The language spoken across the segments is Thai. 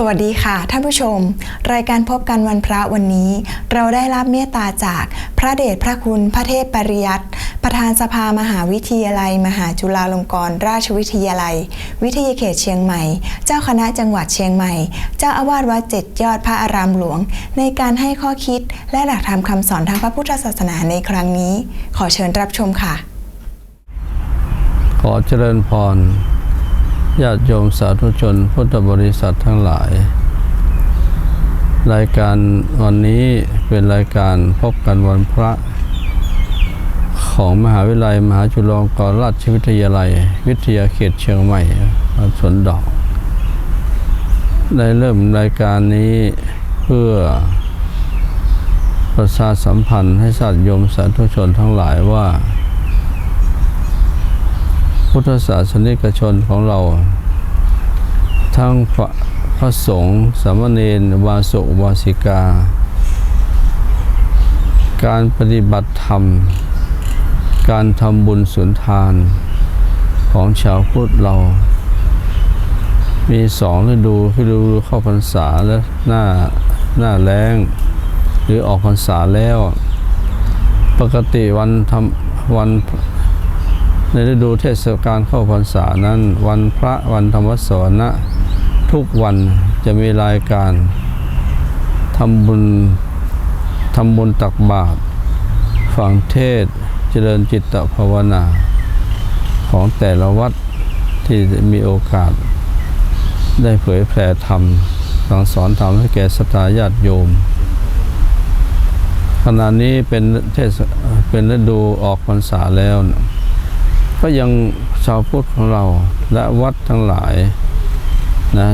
สวัสดีค่ะท่านผู้ชม รายการพบกันวันพระวันนี้ เราได้รับเมตตาจากพระเดชพระคุณพระเทพปริยัติประธานสภามหาวิทยาลัย มหาจุฬาลงกรณราชวิทยาลัย วิทยาเขตเชียงใหม่ เจ้าคณะจังหวัดเชียงใหม่ เจ้าอาวาสวัดเจ็ดยอดพระอารามหลวง ในการให้ข้อคิดและหลักธรรมคำสอนทางพระพุทธศาสนาในครั้งนี้ ขอเชิญรับชมค่ะ ขอเจริญพร ญาติโยมสาธุชนพุทธบริษัททั้งหลาย รายการวันนี้เป็นรายการพบกันวันพระ ของมหาวิทยาลัย มหาจุฬาลงกรณราชวิทยาลัย วิทยาเขตเชียงใหม่สวนดอก ได้เริ่มรายการนี้เพื่อประชาสัมพันธ์ให้สาธุโยมสาธุชนทั้งหลายว่า พุทธศาสนิกชนของเรา ทั้งพระพระสงฆ์สามเณรวาสุวาสิกา การปฏิบัติธรรม การทำบุญสุนทานของชาวพุทธเรา มีสองฤดูคือฤดูเข้าพรรษาและหน้าหน้าแล้งหรือออกพรรษาแล้ว ปกติวันทำวัน ในฤดูเทศกาลเข้าพรรษานั้น วันพระวันธรรมสรนะทุกวันจะมีรายการทำบุญทำบุญตักบาตรฟังเทศเจริญจิตตภาวนา ของแต่ละวัดที่มีโอกาส ได้เผยแผ่ธรรมสั่งสอนธรรมให้แก่สตาญาติโยม ขณะนี้เป็นเทศเป็นฤดูออกพรรษาแล้วนะ ก็ยังชาวพุทธของเราและวัดทั้งหลายนะ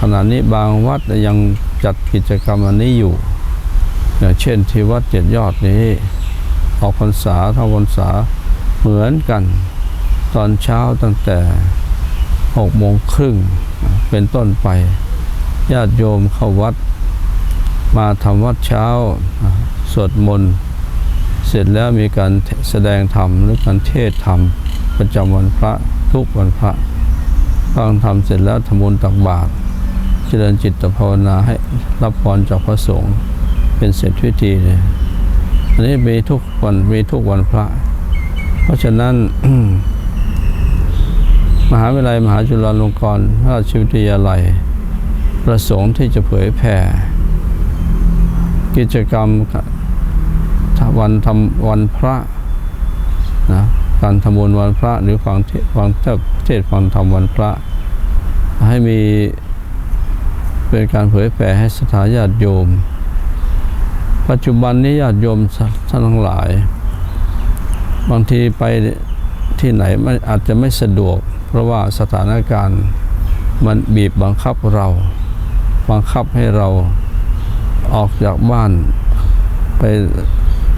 ขณะนี้บางวัดยังจัดกิจกรรมอันนี้อยู่อย่างเช่นที่วัดเจ็ดยอดนี้ ออกพรรษาทำพรรษาเหมือนกัน ตอนเช้าตั้งแต่หกโมงครึ่งเป็นต้นไป ญาติโยมเข้าวัด มาทำวัดเช้าสวดมนต์เสร็จแล้วมีการแสดงธรรมหรือการเทศธรรม ประจำวันพระทุกวันพระฟังธรรมเสร็จแล้วทำบุญตักบาตรเจริญจิตภาวนาให้รับพรจากพระสงฆ์เป็นเสร็จพิธีเลยอันนี้มีทุกวันมีทุกวันพระ เพราะฉะนั้น มหาวิทยาลัยมหาจุฬาลงกรณราชวิทยาลัย ประสงค์ที่จะเผยแผ่ กิจกรรมวันทำวันพระนะ การทำบุญวันพระหรือฟังเทศฟังเทศฟังธรรมวันพระ ให้มีเป็นการเผยแผ่ให้สถาญาติโยม ปัจจุบันนี้ญาติโยมท่านทั้งหลาย บางทีไปที่ไหนมันอาจจะไม่สะดวก เพราะว่าสถานการณ์มันบีบบังคับเรา บังคับให้เราออกจากบ้านไป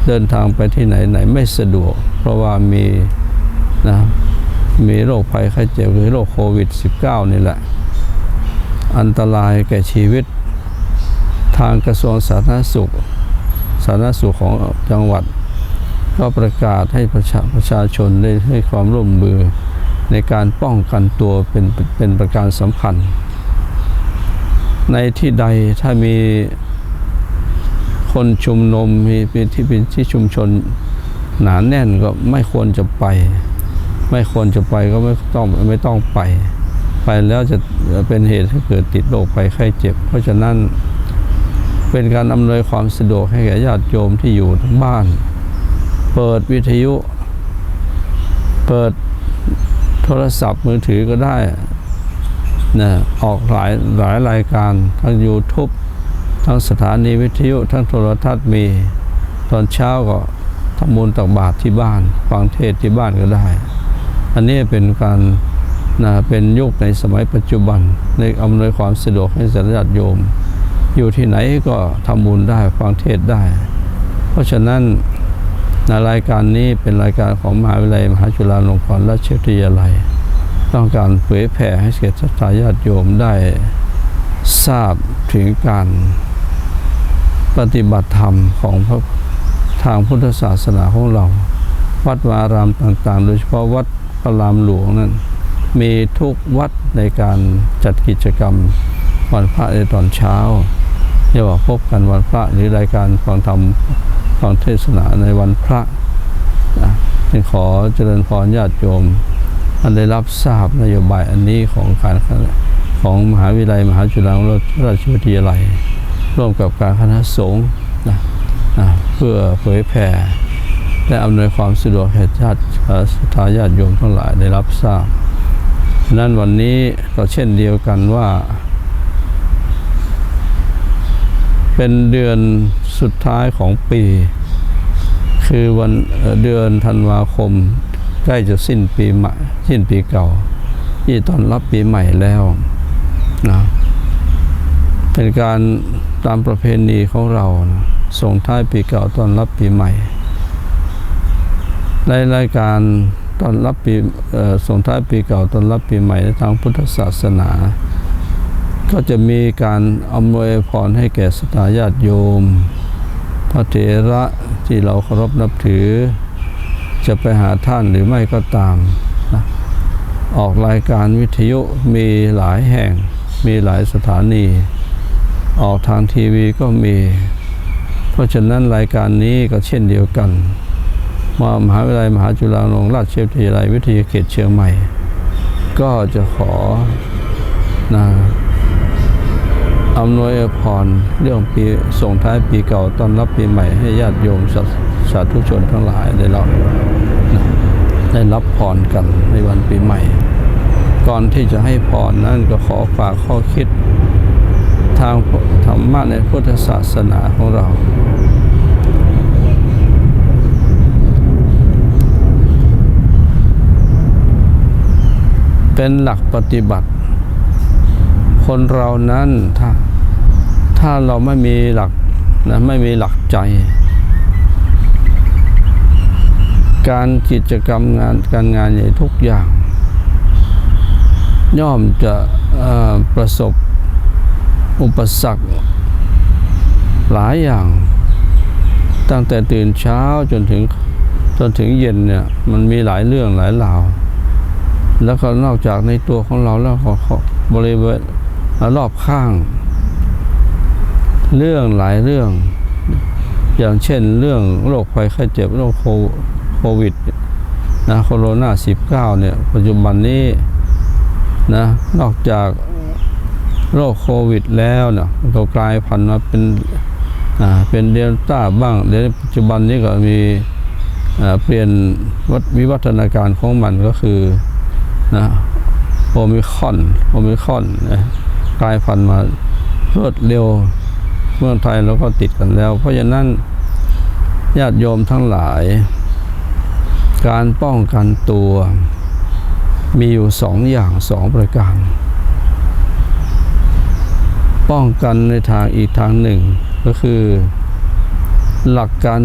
เดินทางไปที่ไหนไหนไม่สะดวก เพราะว่ามีนะมีโรคภัยไข้เจ็บหรือโรคโควิด -19 นี่แหละ อันตรายแก่ชีวิต ทางกระทรวงสาธารณสุข สาธารณสุขของจังหวัด ก็ประกาศให้ประชาประชาชนได้ให้ความร่วมมือในการป้องกันตัวเป็นเป็นประการสำคัญ ในที่ใดถ้ามี คนชุมนุมมีที่เป็นที่ชุมชนหนาแน่นก็ไม่ควรจะไป ไม่ควรจะไปก็ไม่ต้องไม่ต้องไป ไปแล้วจะเป็นเหตุให้เกิดติดโรคไปไข้เจ็บ เพราะฉะนั้นเป็นการอำนวยความสะดวกให้แก่ญาติโยมที่อยู่ทั้งบ้าน เปิดวิทยุ เปิดโทรศัพท์มือถือก็ได้นะออกหลายหลายรายการทั้ง YouTube ทั้งสถานีวิทยุทั้งโทรทัศน์มี ตอนเช้าก็ทำบุญตักบาตรที่บ้านฟังเทศที่บ้านก็ได้ อันนี้เป็นการนะเป็นยุคในสมัยปัจจุบัน ในอำนวยความสะดวกให้สัญญาติโยม อยู่ที่ไหนก็ทำบุญได้ฟังเทศได้ เพราะฉะนั้นในรายการนี้เป็นรายการของมหาวิทยาลัยมหาจุฬาลงกรณราชวิทยาลัย ต้องการเผยแผ่ให้เกิดศรัทธาญาติโยมได้ทราบถึงการ ปฏิบัติธรรมของพระทางพุทธศาสนาของเรา วัดวารามต่างๆ โดยเฉพาะวัดพระรามหลวงนั้น มีทุกวัดในการจัดกิจกรรมวันพระในตอนเช้าเรียกว่าพบกันวันพระหรือรายการฟังธรรมฟังเทศนาในวันพระนะจึงขอเจริญพรญาติโยมอันได้รับทราบนโยบายอันนี้ของการของมหาวิทยาลัยมหาจุฬาลงกรณราชวิทยาลัย ร่วมกับการคณะสงฆ์นะนะเพื่อเผยแผ่และอำนวยความสะดวกแก่ญาติเอ่อศรัทาญาติโยมทั้งหลายได้รับทราบนั้นวันนี้ก็เช่นเดียวกันว่า เป็นเดือนสุดท้ายของปี คือวันเอ่อเดือนธันวาคม ใกล้จะสิ้นปีใหม่สิ้นปีเก่า ที่ตอนรับปีใหม่แล้วนะเป็นการ ตามประเพณีของเรานะส่งท้ายปีเก่าตอนรับปีใหม่ ในรายการตอนรับปีส่งท้ายปีเก่าตอนรับปีใหม่ในทางพุทธศาสนา ก็จะมีการอำนวยพรให้แก่สตาญาติโยม พระเถระที่เราเคารพนับถือ จะไปหาท่านหรือไม่ก็ตามนะออกรายการวิทยุมีหลายแห่งมีหลายสถานี ออกทางทีวีก็มี เพราะฉะนั้นรายการนี้ก็เช่นเดียวกันมามหาวิทยาลัยมหาจุฬาลงกรณราชวิทยาลัยวิทยาเขตเชียงใหม่ ก็จะขอนะอำนวยพรเรื่องปีส่งท้ายปีเก่าต้อนรับปีใหม่ให้ญาติโยมสาสาธุชนทั้งหลายได้รับได้รับพรกันในวันปีใหม่ ก่อนที่จะให้พรนั่นก็ขอฝากข้อคิด ทางธรรมะในพุทธศาสนาของเรา เป็นหลักปฏิบัติ คนเรานั้นถ้าถ้าเราไม่มีหลักนะไม่มีหลักใจ การกิจกรรมงานการงานใหญ่ทุกอย่าง ย่อมจะประสบ อุปสรรค หลายอย่าง ตั้งแต่ตื่นเช้าจนถึงจนถึงเย็นเนี่ยมันมีหลายเรื่องหลายราว แล้วก็นอกจากในตัวของเราแล้วก็บริเวณรอบข้าง เรื่องหลายเรื่อง อย่างเช่นเรื่องโรคภัยไข้เจ็บโรคโควิดนะโคโรนา19เนี่ยปัจจุบันนี้นะนอกจาก โรคโควิดแล้วเนี่ยก็กลายพันธุ์มาเป็นเป็นเดลต้าบ้างเดี๋ยวปัจจุบันนี้ก็มีเปลี่ยนวัฏวิวัฒนาการของมันก็คือนะโอมิคอนโอมิคอนนะกลายพันธุ์มารวดเร็วเมืองไทยเราก็ติดกันแล้ว เพราะฉะนั้นญาติโยมทั้งหลาย การป้องกันตัวมีอยู่สองอย่างสองประการ ป้องกันในทางอีกทางหนึ่ง ก็คือ หลักการ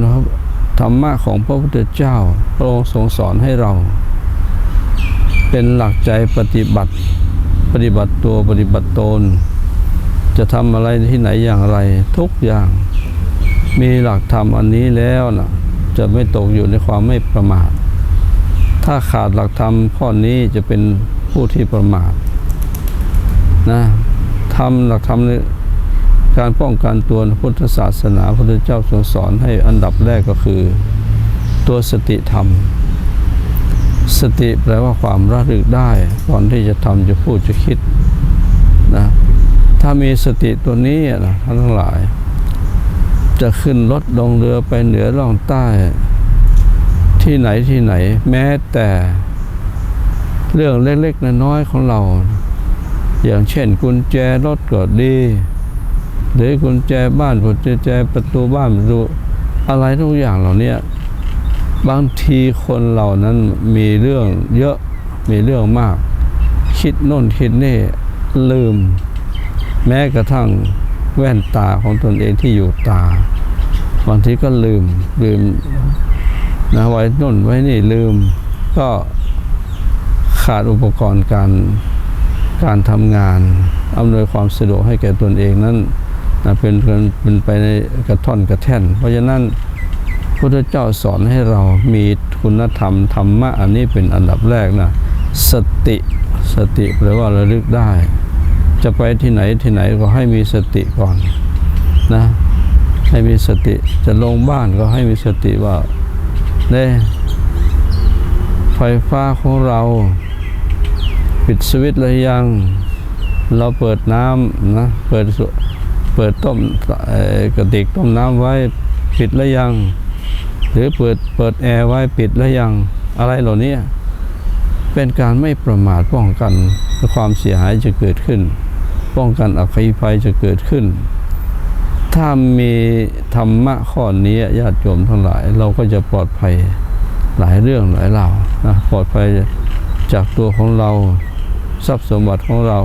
ธรรมะของพระพุทธเจ้าพระองค์ทรงสอนให้เรา เป็นหลักใจปฏิบัติ ปฏิบัติตัวปฏิบัติตน จะทำอะไรที่ไหนอย่างไร ทุกอย่างมีหลักธรรมอันนี้แล้วนะจะไม่ตกอยู่ในความไม่ประมาท ถ้าขาดหลักธรรมข้อนี้จะเป็นผู้ที่ประมาทนะ ทำหลักธรรมในการป้องกันตัวพุทธศาสนาพระพุทธเจ้าทรงสอนให้อันดับแรกก็คือ ตัวสติธรรม สติแปลว่าความระลึกได้ก่อนที่จะทำจะพูดจะคิดนะถ้ามีสติตัวนี้นะท่านทั้งหลาย จะขึ้นรถลงเรือไปเหนือล่องใต้ ที่ไหนที่ไหน แม้แต่เรื่องเล็กๆน้อยๆของเรา อย่างเช่นกุญแจรถก็ดี หรือกุญแจบ้านกุญแจประตูบ้านประตูอะไรทุกอย่างเหล่านี้บางทีคนเหล่านั้นมีเรื่องเยอะมีเรื่องมาก คิดโน่นคิดนี่ลืม แม้กระทั่งแว่นตาของตนเองที่อยู่ตา บางทีก็ลืมลืมนะไว้น่นไว้นี่ลืม ก็ขาดอุปกรณ์การ การทำงานอำนวยความสะดวกให้แก่ตนเองนั้นนะเป็นเป็นไปในกระท่อนกระแท่น เพราะฉะนั้นพุทธเจ้าสอนให้เรามีคุณธรรมธรรมะอันนี้เป็นอันดับแรกนะสติสติแปลว่าระลึกได้ จะไปที่ไหนที่ไหนก็ให้มีสติก่อนนะให้มีสติจะลงบ้านก็ให้มีสติว่าเน่ไฟฟ้าของเรา ปิดสวิตช์หรือยัง เราเปิดน้ำนะ เปิดเปิดต้มกระติกต้มน้ำไว้ปิดหรือยัง หรือเปิดเปิดแอร์ไว้ปิดหรือยัง อะไรเหล่านี้เป็นการไม่ประมาทป้องกันความเสียหายจะเกิดขึ้น ป้องกันอัคคีภัยจะเกิดขึ้น ถ้ามีธรรมะข้อนี้ญาติโยมทั้งหลาย เราก็จะปลอดภัยหลายเรื่องหลายราวนะปลอดภัยจากตัวของเรา ทรัพย์สมบัติของเรา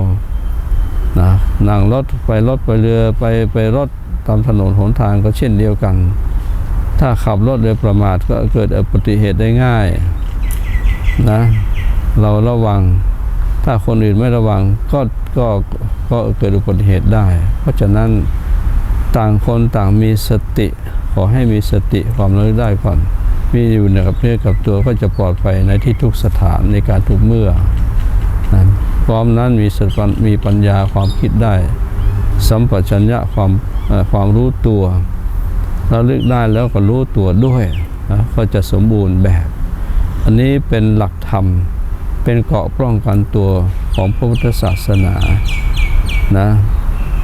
นะนั่งรถไปรถไปเรือไปไปรถตามถนนหนทางก็เช่นเดียวกัน ถ้าขับรถโดยประมาทก็เกิดอุบัติเหตุได้ง่ายนะเราระวัง ถ้าคนอื่นไม่ระวังก็ก็ก็เกิดอุบัติเหตุได้ เพราะฉะนั้นต่างคนต่างมีสติ ขอให้มีสติความระลึกได้ก่อน มีอยู่ในกับเพื่อกับตัวก็จะปลอดภัยในที่ทุกสถานในการทุกเมื่อนะ พร้อมนั้นมีสติมีปัญญาความคิดได้ สัมปชัญญะความความรู้ตัวระลึกได้แล้วก็รู้ตัวด้วยนะก็จะสมบูรณ์แบบ อันนี้เป็นหลักธรรม เป็นเกราะป้องกันตัวของพระพุทธศาสนานะ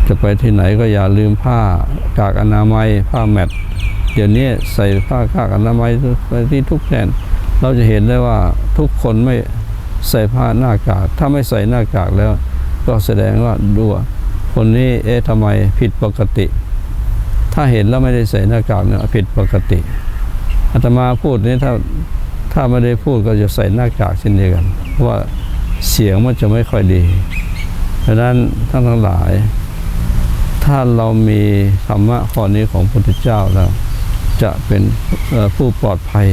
จะไปที่ไหนก็อย่าลืมผ้ากากอนามัยผ้าแมทเดี๋ยวนี้ใส่ผ้ากากอนามัยไปที่ทุกแห่งเราจะเห็นได้ว่าทุกคนไม่ ใส่ผ้าหน้ากาก ถ้าไม่ใส่หน้ากากแล้ว ก็แสดงว่าดูว่าคนนี้เอ๊ะทำไมผิดปกติ ถ้าเห็นแล้วไม่ได้ใส่หน้ากากเนี่ยผิดปกติอาตมาพูดนี้ถ้าถ้าไม่ได้พูดก็จะใส่หน้ากากเช่นเดียวกันเพราะว่าเสียงมันจะไม่ค่อยดีเพราะนั้นท่านทั้งหลาย ถ้าเรามีธรรมะข้อนี้ของพระพุทธเจ้าแล้ว จะเป็นผู้ปลอดภัย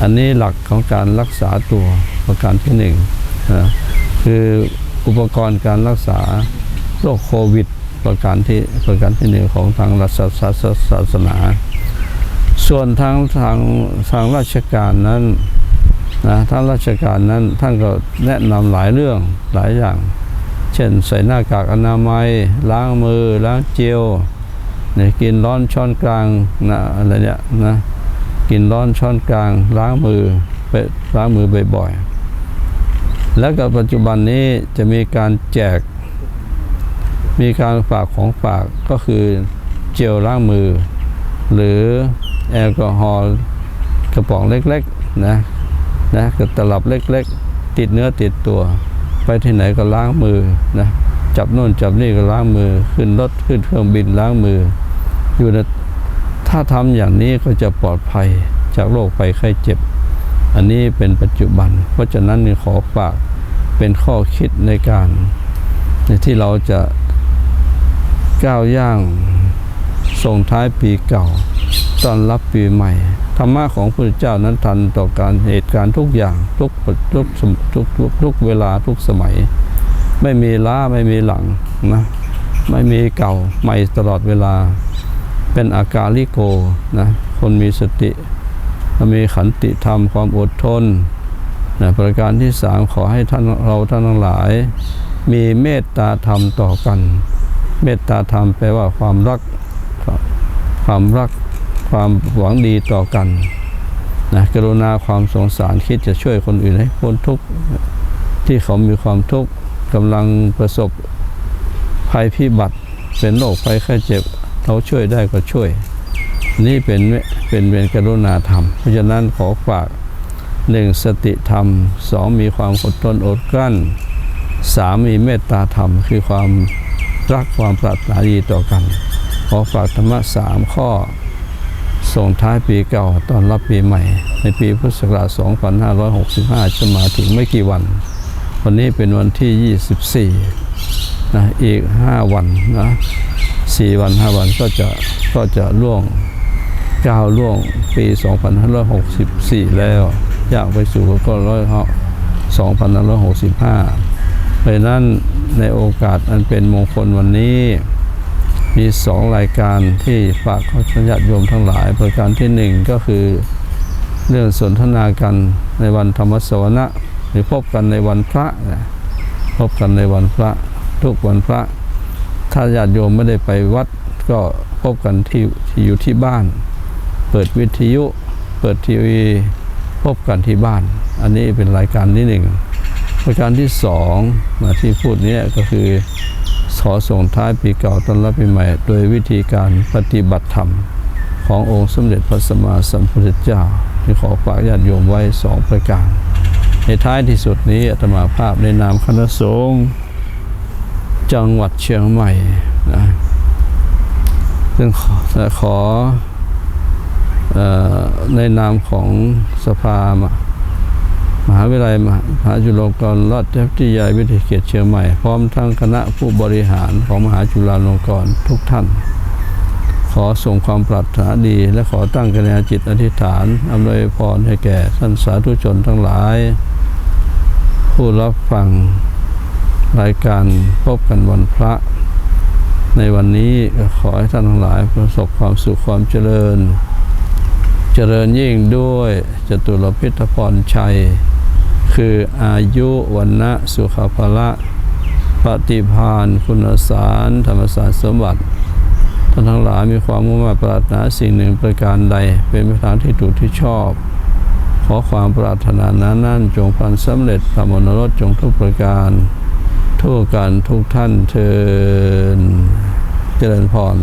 อันนี้หลักของการรักษาตัวประการที่หนึ่งนะคืออุปกรณ์การรักษาโรคโควิด ประการที่ประการที่หนึ่งของทางรัฐศาสนา ส่วนทางทางทางราชการนั้นนะทางราชการนั้นท่านก็แนะนำหลายเรื่องหลายอย่าง เช่นใส่หน้ากากอนามัย ล้างมือล้างเจลเนี่ยกินร้อนช้อนกลางนะอะไรเนี่ยนะ กินร้อนช้อนกลาง ล้างมือไปล้างมือบ่อยๆ แล้วก็ปัจจุบันนี้จะมีการแจก มีการฝากของฝากก็คือเจลล้างมือ หรือแอลกอฮอล์กระป๋องเล็กๆนะนะกระตลับเล็กๆ ติดเนื้อติดตัว ไปที่ไหนก็ล้างมือนะจับโน่นจับนี่ก็ล้างมือ ขึ้นรถขึ้นเครื่องบินล้างมืออยู่ใน ถ้าทำอย่างนี้ก็จะปลอดภัยจากโรคภัยไข้เจ็บ อันนี้เป็นปัจจุบัน เพราะฉะนั้นขอฝากเป็นข้อคิดในการในที่เราจะก้าวย่างส่งท้ายปีเก่าต้อนรับปีใหม่ ธรรมะของพระพุทธเจ้านั้นทันต่อการเหตุการณ์ทุกอย่างทุกทุกทุกทุกทุกเวลาทุกสมัย ไม่มีล้าไม่มีหลังนะไม่มีเก่าใหม่ตลอดเวลา เป็นอาการลิโกนะคนมีสติ มีขันติธรรมความอดทนนะประการที่สามขอให้ท่านเราท่านทั้งหลาย มีเมตตาธรรมต่อกัน เมตตาธรรมแปลว่าความรัก ความรักความหวังดีต่อกันนะกรุณาความสงสารคิดจะช่วยคนอื่นให้พ้นทุกข์ที่เขามีความทุกข์กำลังประสบภัยพิบัติเป็นโรคภัยไข้เจ็บ เราช่วยได้ก็ช่วย นี่เป็นเป็นเป็นกรุณาธรรม เพราะฉะนั้นขอฝากหนึ่งสติธรรมสองมีความอดทนอดกลั้นสามมีเมตตาธรรม คือความรักความปรารถนาดีต่อกัน ขอฝากธรรมะสามข้อ ส่งท้ายปีเก่าตอนรับปีใหม่ ในปีพุทธศักราช 2565 จะมาถึงไม่กี่วัน วันนี้เป็นวันที่ 24นะอีก 5 วันนะ 4วัน5วันก็จะก็จะล่วงก้าวล่วงปี 2564 แล้วอยากไปสู่ก็ร้อย2565เพราะนั้นในโอกาสอันเป็นมงคลวันนี้ มีสองรายการที่ฝากเขาญาโยมทั้งหลาย ประการที่หนึ่งก็คือเรื่องสนทนากันในวันธรรมสวนะหรือพบกันในวันพระ พบกันในวันพระทุกวันพระ ถ้าญาติโยมไม่ได้ไปวัดก็พบกันที่ที่อยู่ที่บ้าน เปิดวิทยุเปิดทีวี พบกันที่บ้าน อันนี้เป็นรายการที่หนึ่งรายการที่สองมาที่พูดนี้ก็คือขอส่งท้ายปีเก่าต้อนรับปีใหม่ โดยวิธีการปฏิบัติธรรม ขององค์สมเด็จพระสัมมาสัมพุทธเจ้า ที่ขอฝากญาติโยมไว้สองประการ ในท้ายที่สุดนี้อาตมาภาพในนามคณะสงฆ์ จังหวัดเชียงใหม่นะซึ่งขอขออในนามของสภามมหาวิทยาลัยมหาจุฬาลงกรณราชวิทยาวิทยาเขตเชียงใหม่ พร้อมทั้งคณะผู้บริหารของมหาจุฬาลงกรณ์ทุกท่าน ขอส่งความปรารถนาดี และขอตั้งกระญาจิตอธิษฐานอำนวยพรให้แก่ท่านสาธุชนทั้งหลาย ผู้รับฟัง รายการพบกันวันพระ ในวันนี้ขอให้ท่านทั้งหลายประสบความสุขความเจริญ เจริญยิ่งด้วยจตุรพิธพรชัย คืออายุวันนะสุขภาละปฏิพานคุณสารธรรมสารสมบัติท่านทั้งหลายมีความมุ่งมั่นปรารถนาสิ่งหนึ่งประการใด เป็นไปทางที่ถูกที่ชอบ ขอความปรารถนานั้นจงพันสำเร็จพระมนรสจงทุกประการ ทั่วกันทุกท่านเชิญเจริญพร